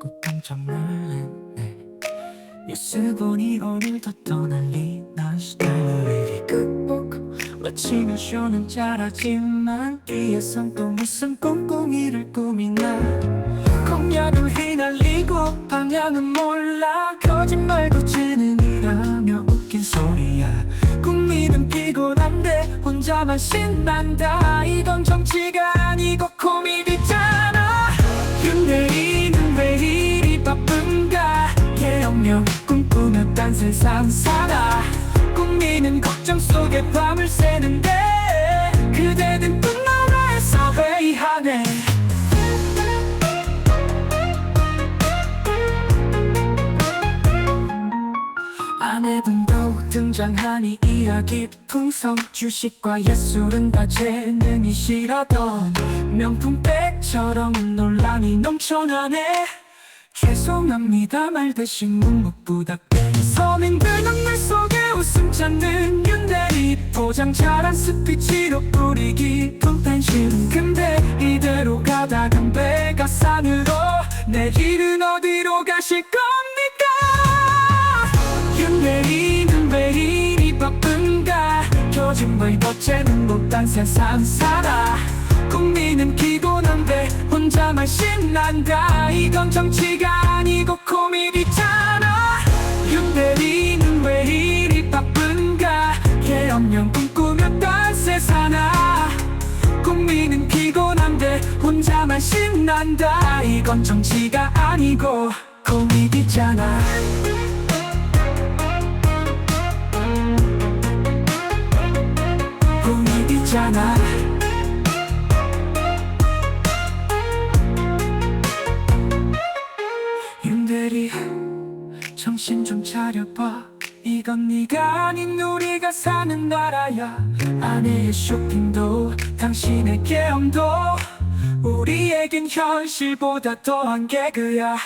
꼭 예스본이 오늘도 떠날리 난 스타일이 극복 외치며 쇼는 잘하지만 뒤에선 또 무슨 꽁꽁이를 꾸미나. 공약을 휘날리고 방향은 몰라. 거짓말도 재능이라며 웃긴 소리야. 국민은 피곤한데 혼자만 신난다. 이건 정치가 아니고 계엄령 꿈꾸며 세상 살아. 국민은 걱정 속에 밤을 새는데 그대는 또 나라에서 회의하네. 아내분도 등장하니 이야기 풍성. 주식과 예술은 다 재능이시라던 명품백처럼 논란이 넘쳐나네 죄송합니다. 말 대신 묵묵부답해 서민들 눈물 속에 웃음 찾는 윤대리. 포장 잘한 스피치로 뿌리기. 펜신 근데 이대로 가다간 배가 산으로. 내일은 어디로 가실 겁니까? 윤대리는 왜 이리 바쁜가? 거짓말 덧재는 못한 세상 살아. 국민은 피곤한데 혼자만 신난다. 이건 정치 난다. 이건 정치가 아니고 코미디잖아. 코미디잖아. 윤대리 정신 좀 차려봐. 이건 네가 아닌 우리가 사는 나라야. 아내의 쇼핑도 당신의 계엄도 우리에겐 현실보다 더한 개그야